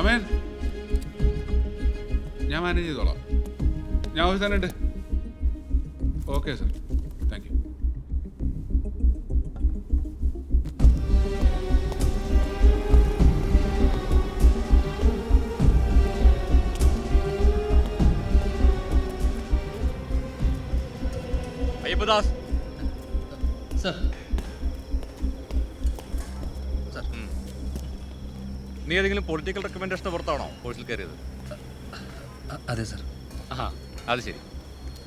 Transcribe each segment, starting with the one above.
അമേൻ. ഞാൻ മാനേജ് ചെയ്തോളാം. ഞാൻ ഓഫീസ് തന്നെ ഉണ്ട്. Okay sir thank you Ayyappadas. Sir നീ ഏതെങ്കിലും പൊളിറ്റിക്കൽ റെക്കമെൻഡേഷന് പുറത്താണോ കോഴ്സിൽ കയറിയത്? അതെ സർ ആ അത് ശരി.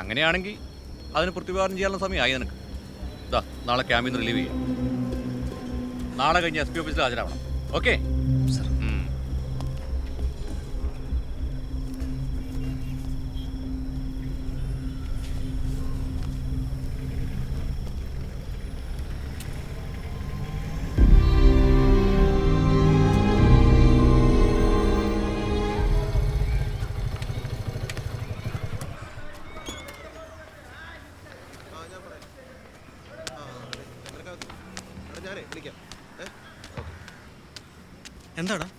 അങ്ങനെയാണെങ്കിൽ അതിന് പ്രതിവാദം ചെയ്യാനുള്ള സമയമായി നിനക്ക്. ഇതാ നാളെ ക്യാമ്പിൽ നിന്ന് റിലീവ് ചെയ്യാം. നാളെ കഴിഞ്ഞ് എസ് പി ഓഫീസിൽ ഹാജരാവണം. ഓക്കെ എന്താടാ?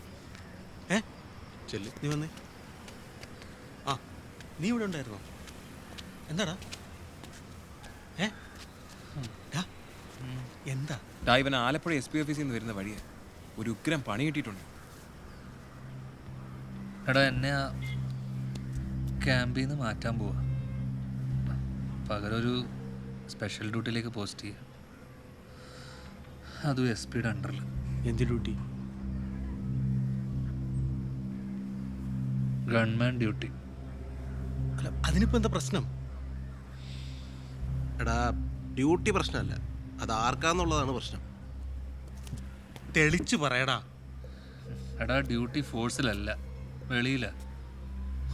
ഏ? ചെല്ലു. നീ വന്നേ. ആ നീ ഇവിടെ ഉണ്ടായിരുന്നോ? എന്താടാ? ഏ? എന്താ? ഡാ ഇവൻ ആലപ്പുഴ എസ് പി ഓഫീസിൽ നിന്ന് വരുന്ന വഴിയെ. ഒരു ഉഗ്രം പണി കിട്ടിയിട്ടുണ്ട്. എടാ എന്നെ ആ ക്യാമ്പിൽ നിന്ന് മാറ്റാൻ പോവാ. പകരം ഒരു സ്പെഷ്യൽ ഡ്യൂട്ടിയിലേക്ക് പോസ്റ്റ് ചെയ്യുക അതും എസ് പിയുടെ അണ്ടറിൽ എന്ത് ഡ്യൂട്ടി ഗൺമാൻ ഡ്യൂട്ടി അല്ല അതിനിപ്പോ എന്താ പ്രശ്നം? എടാ ഡ്യൂട്ടി പ്രശ്നമല്ല. അത് ആർക്കാന്നുള്ളതാണ് പ്രശ്നം. തെളിച്ചു പറയടാ. എടാ ഡ്യൂട്ടി ഫോഴ്സിലല്ല വെളിയില.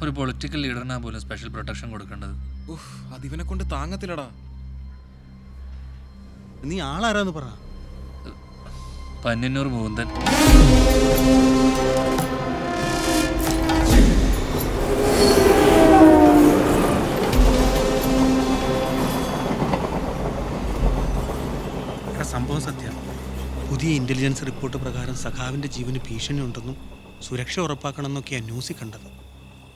ഒരു പൊളിറ്റിക്കൽ ലീഡറിനാ പോലും സ്പെഷ്യൽ പ്രൊട്ടക്ഷൻ കൊടുക്കേണ്ടത്. ഉഫ് അതിവനെ കൊണ്ട് താങ്ങത്തില്ലടാ. നീ ആളാരാന്ന് പറ. പന്യന്നൂർ മൂന്തൻ. സംഭവം സത്യ. പുതിയ ഇന്റലിജൻസ് റിപ്പോർട്ട് പ്രകാരം സഖാവിന്റെ ജീവന് ഭീഷണി ഉണ്ടെന്നും സുരക്ഷ ഉറപ്പാക്കണമെന്നൊക്കെയാണ് ന്യൂസിൽ കണ്ടത്.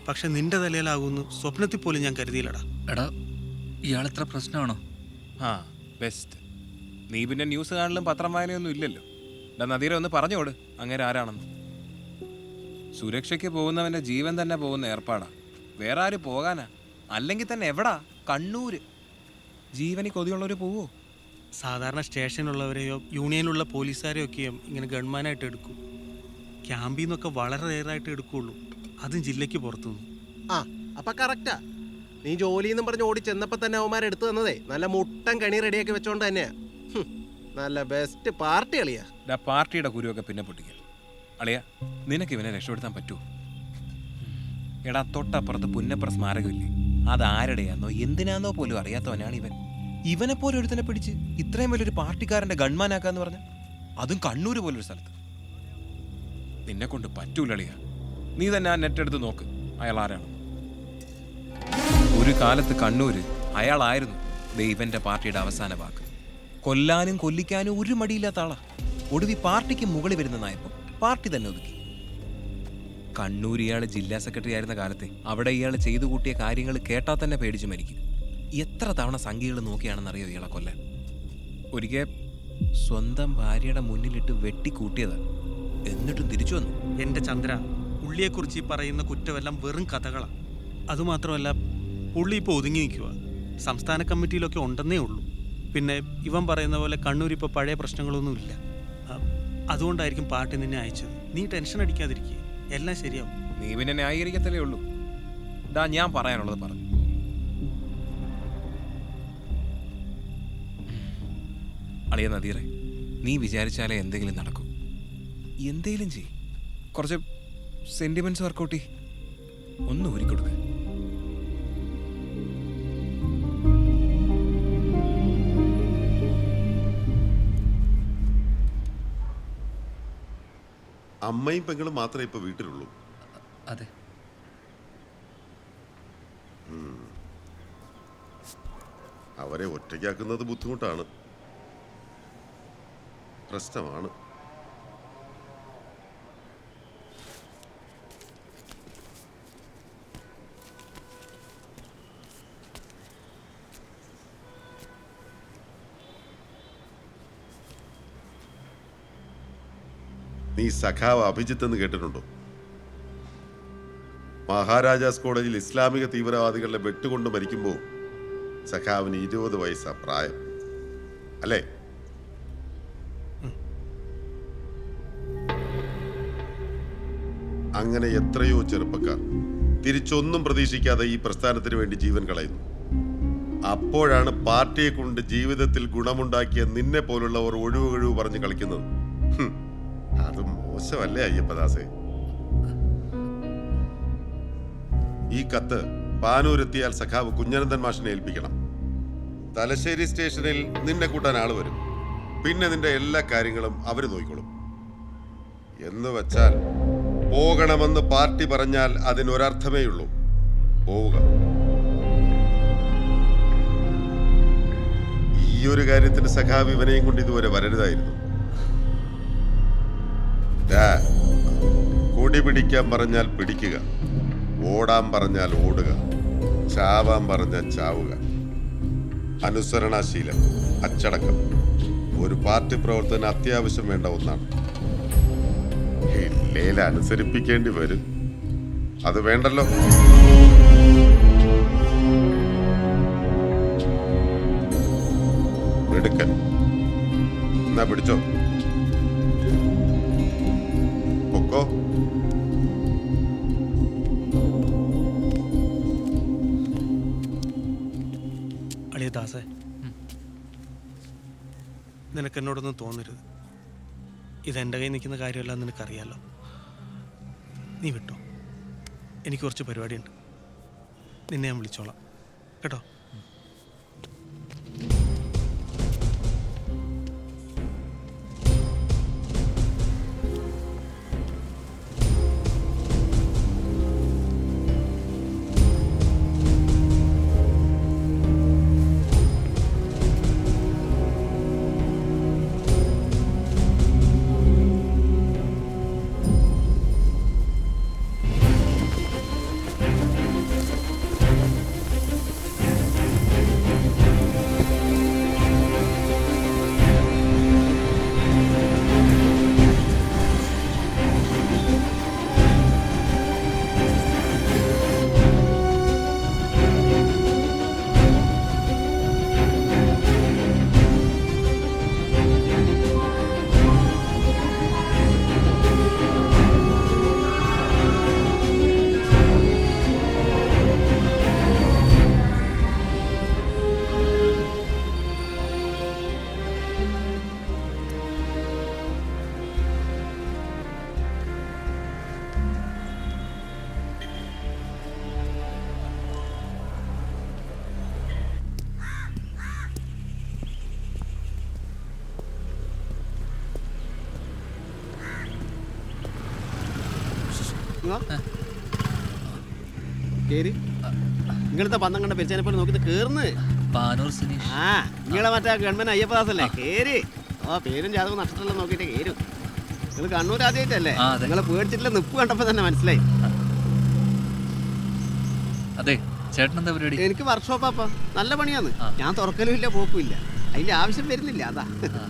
പക്ഷെ നിന്റെ തലയിലാകുന്നു സ്വപ്നത്തിൽ പോലും ഞാൻ കരുതിയില്ലടാ. എടാ ഇയാളെത്ര പ്രശ്നമാണോ? ആ ബെസ്റ്റ് നീ പിന്നെ ന്യൂസ് കാണലും പത്രം വായനയൊന്നും ഇല്ലല്ലോ. ഡാ നദീര ഒന്ന് പറഞ്ഞോട് അങ്ങനെ ആരാണെന്ന്. സുരക്ഷയ്ക്ക് പോകുന്നവന്റെ ജീവൻ തന്നെ പോകുന്ന ഏർപ്പാടാ. വേറെ ആര് പോകാനാ? അല്ലെങ്കിൽ തന്നെ എവിടാ? കണ്ണൂര്. ജീവനി കൊതിയുള്ളവർ പോവോ? സാധാരണ സ്റ്റേഷനിലുള്ളവരെയോ യൂണിയനിലുള്ള പോലീസുകാരെയോ ഒക്കെയും ഇങ്ങനെ ഗൺമാനായിട്ട് എടുക്കും. ക്യാമ്പിൽ നിന്നൊക്കെ വളരെ റെയറായിട്ട് എടുക്കുകയുള്ളൂ അതും ജില്ലയ്ക്ക് പുറത്തുനിന്ന്. ആ അപ്പൊ കറക്റ്റാ. നീ ജോലിന്നും പറഞ്ഞ് ഓടി ചെന്നപ്പോ തന്നെ അവന്മാരെടുത്തു തന്നതേ. നല്ല മുട്ടൻ കണി റെഡിയാക്കി വെച്ചോണ്ട് തന്നെയാ. ഹും, നല്ല ബെസ്റ്റ് പാർട്ടി കളിയാ. ഡാ പാർട്ടിയുടെ കുരുവൊക്കെ പിന്നെ പൊട്ടിക്കൽ അളിയ നിനക്ക് ഇവനെ രക്ഷപ്പെടുത്താൻ പറ്റുമോ എടാ തൊട്ടപ്പുറത്ത് പുന്നപ്ര സ്മാരകമില്ലേ? അതാരുടെയാന്നോ എന്തിനാന്നോ പോലും അറിയാത്തവനാണ് ഇവൻ. ഇവനെ പോലെ ഒരുത്തനെ പിടിച്ച് ഇത്രയും വലിയൊരു പാർട്ടിക്കാരന്റെ ഗൺമാനാക്കാന്ന് പറഞ്ഞ? അതും കണ്ണൂര് പോലൊരു സ്ഥലത്ത്. നിന്നെ കൊണ്ട് പറ്റൂല അളിയ. നീ തന്നെ ആ നെറ്റ് എടുത്ത് നോക്ക് അയാൾ ആരാണ്. ഒരു കാലത്ത് കണ്ണൂര് അയാളായിരുന്നു ദൈവന്റെ പാർട്ടിയുടെ അവസാന വാക്ക്. കൊല്ലാനും കൊല്ലിക്കാനും ഒരു മടിയില്ലാത്ത ആളാ. ഒടുവി പാർട്ടിക്ക് മുകളിൽ വരുന്ന നായപ്പം പാർട്ടി തന്നെ ഒതുക്കി. കണ്ണൂർ ഇയാൾ ജില്ലാ സെക്രട്ടറി ആയിരുന്ന കാലത്തെ അവിടെ ഇയാൾ ചെയ്തു കൂട്ടിയ കാര്യങ്ങൾ കേട്ടാൽ തന്നെ പേടിച്ചു മരിക്കും. എത്ര തവണ സംഖ്യകൾ നോക്കിയാണെന്നറിയോ ഇയാളെ കൊല്ലാൻ? ഒരിക്കൽ സ്വന്തം ഭാര്യയുടെ മുന്നിലിട്ട് വെട്ടിക്കൂട്ടിയതാ എന്നിട്ടും തിരിച്ചു വന്നു. എന്റെ ചന്ദ്ര പുള്ളിയെക്കുറിച്ച് ഈ പറയുന്ന കുറ്റമെല്ലാം വെറും കഥകളാണ് അതുമാത്രമല്ല പുള്ളി ഇപ്പോൾ ഒതുങ്ങി നിൽക്കുക സംസ്ഥാന കമ്മിറ്റിയിലൊക്കെ ഉണ്ടെന്നേ ഉള്ളൂ. പിന്നെ ഇവൻ പറയുന്ന പോലെ കണ്ണൂർ ഇപ്പോൾ പഴയ പ്രശ്നങ്ങളൊന്നുമില്ല അതുകൊണ്ടായിരിക്കും പാർട്ടി നിന്നെ അയച്ചത്. നീ ടെൻഷൻ അടിക്കാതിരിക്കുക എല്ലാം ശരിയാവും. നീ പിന്നെ ന്യായീകരിക്കത്തല്ലേ ഉള്ളൂ. ഡാ ഞാൻ പറയാനുള്ളത് പറഞ്ഞു അളിയ നദീറെ നീ വിചാരിച്ചാലേ എന്തെങ്കിലും നടക്കും. എന്തെങ്കിലും ചെയ് കുറച്ച് സെന്റിമെന്റ്സ് വർക്കൗട്ടി ഒന്ന് ഊരിക്കൊടുക്ക. അമ്മയും പെങ്ങളും മാത്രമേ ഇപ്പൊ വീട്ടിലുള്ളൂ. അതെ. അവരെ ഒറ്റയ്ക്കാക്കുന്നത് ബുദ്ധിമുട്ടാണ്. പ്രശ്നമാണ്. സഖാവ് അഭിജിത്ത് എന്ന് കേട്ടിട്ടുണ്ടോ? മഹാരാജാസ് കോളേജിൽ ഇസ്ലാമിക തീവ്രവാദികളുടെ വെട്ടുകൊണ്ട് മരിക്കുമ്പോൾ സഖാവിന് ഇരുപത് വയസ്സാ പ്രായം. അല്ലേ? അങ്ങനെ എത്രയോ ചെറുപ്പക്കാർ തിരിച്ചൊന്നും പ്രതീക്ഷിക്കാതെ ഈ പ്രസ്ഥാനത്തിന് വേണ്ടി ജീവൻ കളയുന്നു. അപ്പോഴാണ് പാർട്ടിയെ കൊണ്ട് ജീവിതത്തിൽ ഗുണമുണ്ടാക്കിയ നിന്നെ പോലുള്ളവർ ഒഴിവ് ഒഴിവ് പറഞ്ഞ് കളിക്കുന്നത്. മോശമല്ലേ അയ്യപ്പദാസേ? ഈ കത്ത് പാനൂരെത്തിയാൽ സഖാവ് കുഞ്ഞനന്ദൻ മാഷിനെ ഏൽപ്പിക്കണം. തലശ്ശേരി സ്റ്റേഷനിൽ നിന്നെ കൂട്ടാൻ ആൾ വരും. പിന്നെ നിന്റെ എല്ലാ കാര്യങ്ങളും അവർ നോക്കിക്കോളും എന്ന് വെച്ചാൽ പോകണമെന്ന് പാർട്ടി പറഞ്ഞാൽ അതിനൊരർത്ഥമേ ഉള്ളൂ. പോവുക. ഈ ഒരു കാര്യത്തിന് സഖാവ് ഇവനെയും കൊണ്ട് ഇതുവരെ വരരുതായിരുന്നു. കൊടി പിടിക്കാൻ പറഞ്ഞാൽ പിടിക്കുക ഓടാൻ പറഞ്ഞാൽ ഓടുക ചാവാൻ പറഞ്ഞാൽ ചാവുക. അനുസരണാശീലം അച്ചടക്കം. ഒരു പാർട്ടി പ്രവർത്തനം അത്യാവശ്യം വേണ്ട ഒന്നാണ്. ഇല്ലേൽ അനുസരിപ്പിക്കേണ്ടി വരും. അത് വേണ്ടല്ലോ. മിടുക്കൻ. എന്നാ പിടിച്ചോ? നിനക്ക് എന്നോടൊന്നും തോന്നരുത്. ഇതെന്റെ കയ്യിൽ നിൽക്കുന്ന കാര്യമല്ല നിനക്കറിയാലോ. നീ വിട്ടോ? എനിക്ക് കുറച്ച് പരിപാടിയുണ്ട്. നിന്നെ ഞാൻ വിളിച്ചോളാം. കേട്ടോ? കേറി. ഇങ്ങനത്തെ പന്തം കണ്ട പെരിച്ചാനെ പോലെ നോക്കിട്ട് കേറുന്ന്? പാനൂർ സുനീഷ്. ആ നിങ്ങളെ മറ്റേ ഗവൺമെന്റ് അയ്യപ്പദാസ് അല്ലേ കേറി. ആ പേരും ജാതകം നഷ്ടത്തിലുള്ള നോക്കിയിട്ട് കേരും നിങ്ങൾ കണ്ണൂർ ആദ്യമായിട്ടല്ലേ. നിങ്ങളെ പേടിച്ചിട്ടില്ല നിപ്പ് കണ്ടപ്പോ തന്നെ മനസ്സിലായി. അതെ ചേട്ടൻ എന്താ പരിപാടി? എനിക്ക് വർക്ക്ഷോപ്പാ നല്ല പണിയാണ്. ഞാൻ തുറക്കലും ഇല്ല പോക്കും ഇല്ല. അതിന്റെ ആവശ്യം വരുന്നില്ല അതാ.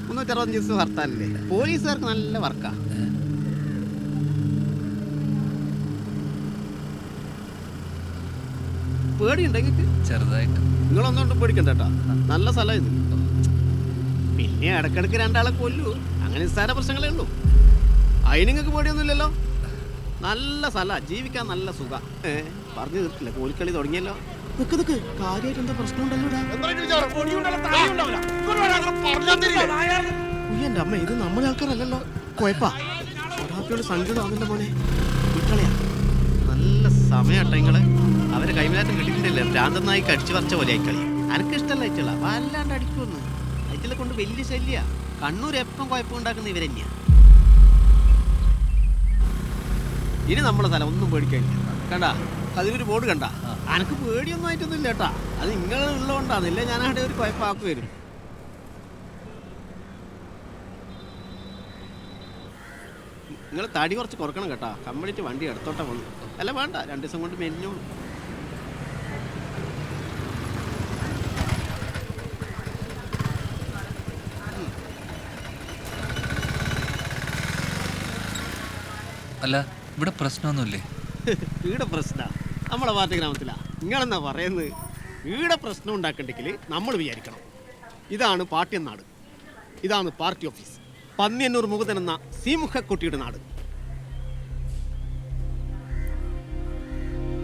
മുന്നൂറ്ററുപത്തഞ്ച് ദിവസം ഹർത്താലല്ലേ പോലീസുകാർക്ക് നല്ല വർക്കാ പേടിയുണ്ടെങ്കിൽ ചെറുതായിട്ട്. നിങ്ങളൊന്നുകൊണ്ട് പേടിക്കണ്ട കേട്ടോ. നല്ല സ്ഥലം ഇത്. പിന്നെ ഇടക്കിടക്ക് രണ്ടാളെ കൊല്ലൂ. അങ്ങനെ നിസ്സാര പ്രശ്നങ്ങളേ ഉള്ളൂ. അതിന് നിങ്ങൾക്ക് പേടിയൊന്നുമില്ലല്ലോ. നല്ല സ്ഥല. ജീവിക്കാൻ നല്ല സുഖ. പറഞ്ഞു തീർക്കില്ല കോലിക്കളി തുടങ്ങിയല്ലോ. നിക്ക് നിക്ക്. കാര്യമായിട്ട് എന്താ പ്രശ്നമുണ്ടല്ലോ ഉയ്യന്റെ അമ്മ ഇത് നമ്മളെ ആൾക്കാരല്ലല്ലോ. കുഴപ്പാ. ഒരാൾക്കോട് ആവുന്നില്ല മോനെ. നല്ല സമയട്ടെ നിങ്ങൾ അവരെ കൈമാറ്റം കിട്ടിയിട്ടില്ല ഭ്രാന്തനായി കടിച്ചു പറിച്ച പോലെ ആയിക്കളി അനക്ക് ഇഷ്ടമല്ല അയച്ചള വല്ലാണ്ട് അടിക്കുമെന്ന്. അയച്ചളെ കൊണ്ട് വലിയ ശല്യ. കണ്ണൂർ എപ്പം കുഴപ്പമുണ്ടാക്കുന്ന ഇവരെന്നെയാ ഇനി നമ്മളെ സ്ഥലം ഒന്നും പേടിക്കാനില്ല. കണ്ട? അതിലൊരു ബോർഡ് കണ്ട? അനക്ക് പേടിയൊന്നും ആയിട്ടൊന്നും ഇല്ല കേട്ടാ. അത് നിങ്ങൾ ഉള്ളതുകൊണ്ടാന്നില്ല ഞാൻ അവിടെ ഒരു കുഴപ്പമാക്കി വരും. നിങ്ങൾ തടി കുറച്ച് കുറക്കണം കേട്ടാ. കംപ്ലീറ്റ് വണ്ടി എടുത്തോട്ടെ വന്നു. അല്ല വേണ്ട. രണ്ട് ദിവസം കൊണ്ട് മെലിഞ്ഞോളൂ അല്ല ഇവിടെ പ്രശ്നമൊന്നുമില്ലേ? ഈടെ പ്രശ്ന. നമ്മളെ പാർട്ടി ഗ്രാമത്തിലാ. നിങ്ങളെന്നാ പറയുന്നത്? ഈടെ പ്രശ്നം ഉണ്ടാക്കണ്ടെങ്കിൽ നമ്മൾ വിചാരിക്കണം. ഇതാണ് പാർട്ടി നാട്. ഇതാണ് പാർട്ടി ഓഫീസ്. പന്നിയന്നൂർ മുകുതൻ എന്ന സീമുഖക്കുട്ടിയുടെ നാട്.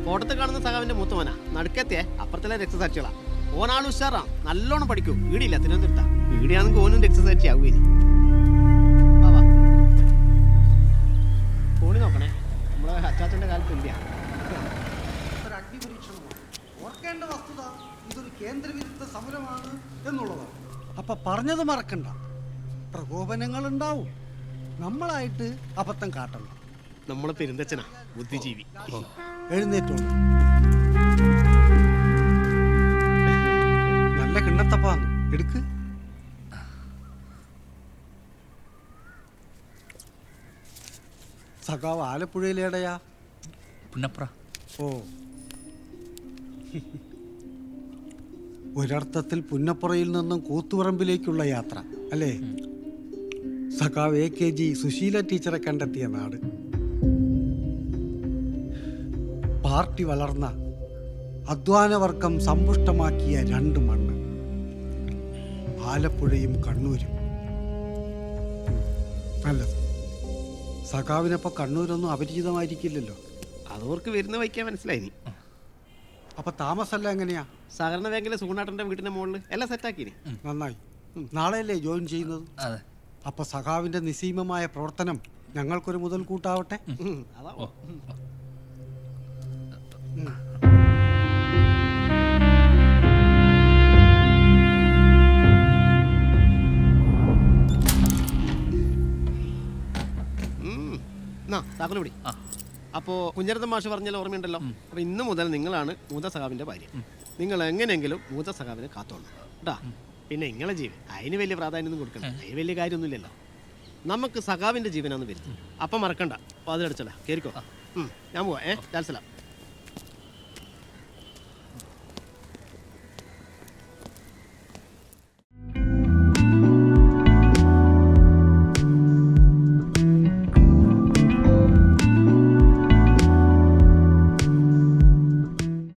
ഫോട്ടത്തിൽ കാണുന്ന സഹാവിന്റെ മൂത്തവനാ. നടുക്കത്തെ അപ്പുറത്തിലെ രക്തസാക്ഷികളാ. ഓനാൾ ഉഷാറാ. നല്ലോണം പഠിക്കൂ. ഈടില്ല തിരുവനന്തപുരത്താ. ഈടിയാണെങ്കിൽ ഓനും രക്തസാക്ഷി ആവുകയും ഒരു അഗ്നിപരീക്ഷണമാണ്. ഓർക്കേണ്ട വസ്തുത ഇതൊരു കേന്ദ്രവിരുദ്ധ സമരമാണ് എന്നുള്ളതാണ്. അപ്പൊ പറഞ്ഞത് മറക്കണ്ട. പ്രകോപനങ്ങൾ ഉണ്ടാവും നമ്മളായിട്ട് അബദ്ധം കാട്ടണം നമ്മളെ പെരുന്തച്ഛനാ ബുദ്ധിജീവി. എഴുന്നേറ്റോളൂ. നല്ല കിണ്ണത്തപ്പാന്ന്. എടുക്ക്. സഖാവ് ആലപ്പുഴയിലേടയാ പുന്നപ്ര ഓ. ഒരർത്ഥത്തിൽ പുന്നപ്പുറയിൽ നിന്നും കൂത്തുപറമ്പിലേക്കുള്ള യാത്ര അല്ലേ? സഖാവ് എ കെ ജി സുശീല ടീച്ചറെ കണ്ടെത്തിയ നാട്. പാർട്ടി വളർന്ന അധ്വാനവർഗം സമ്പുഷ്ടമാക്കിയ രണ്ട് മണ്ണ്. ആലപ്പുഴയും കണ്ണൂരും. നല്ലത്. സഖാവിനപ്പോൾ കണ്ണൂരൊന്നും അപരിചിതമായിരിക്കില്ലല്ലോ. അതോർക്ക് വരുന്ന വൈക്കാൻ മനസ്സിലായി നീ അപ്പൊ താമസമല്ല എങ്ങനെയാ? സഹകരണ ബാങ്കിലെ സുഗുണാട്ടന്റെ വീടിന്റെ മുകളിൽ എല്ലാം സെറ്റാക്കിനി നന്നായി. നാളെയല്ലേ ജോയിൻ ചെയ്യുന്നത്? അതെ. അപ്പൊ സഖാവിന്റെ നിസീമമായ പ്രവർത്തനം ഞങ്ങൾക്കൊരു മുതൽ കൂട്ടാവട്ടെ? അതാ. താക്കോൽ പിടി അപ്പോ കുഞ്ഞരത്തൻ മാഷ് പറഞ്ഞാൽ ഓർമ്മയുണ്ടല്ലോ? അപ്പൊ ഇന്ന് മുതൽ നിങ്ങളാണ് മൂത്ത സഖാവിന്റെ ഭാര്യ നിങ്ങൾ എങ്ങനെയെങ്കിലും മൂത്ത സഖാവിനെ കാത്തോളൂ കേട്ടാ പിന്നെ നിങ്ങളെ ജീവൻ അതിന് വലിയ പ്രാധാന്യം ഒന്നും കൊടുക്കണം അതിന് വലിയ കാര്യമൊന്നുമില്ലല്ലോ. നമുക്ക് സഖാവിന്റെ ജീവനാണ് വരുന്നത് അപ്പം മറക്കണ്ട. അപ്പോൾ അതിലടിച്ചല്ല കേറിക്കോ ഉം, ഞാൻ പോവാ. ഏ? ജാൽസലാം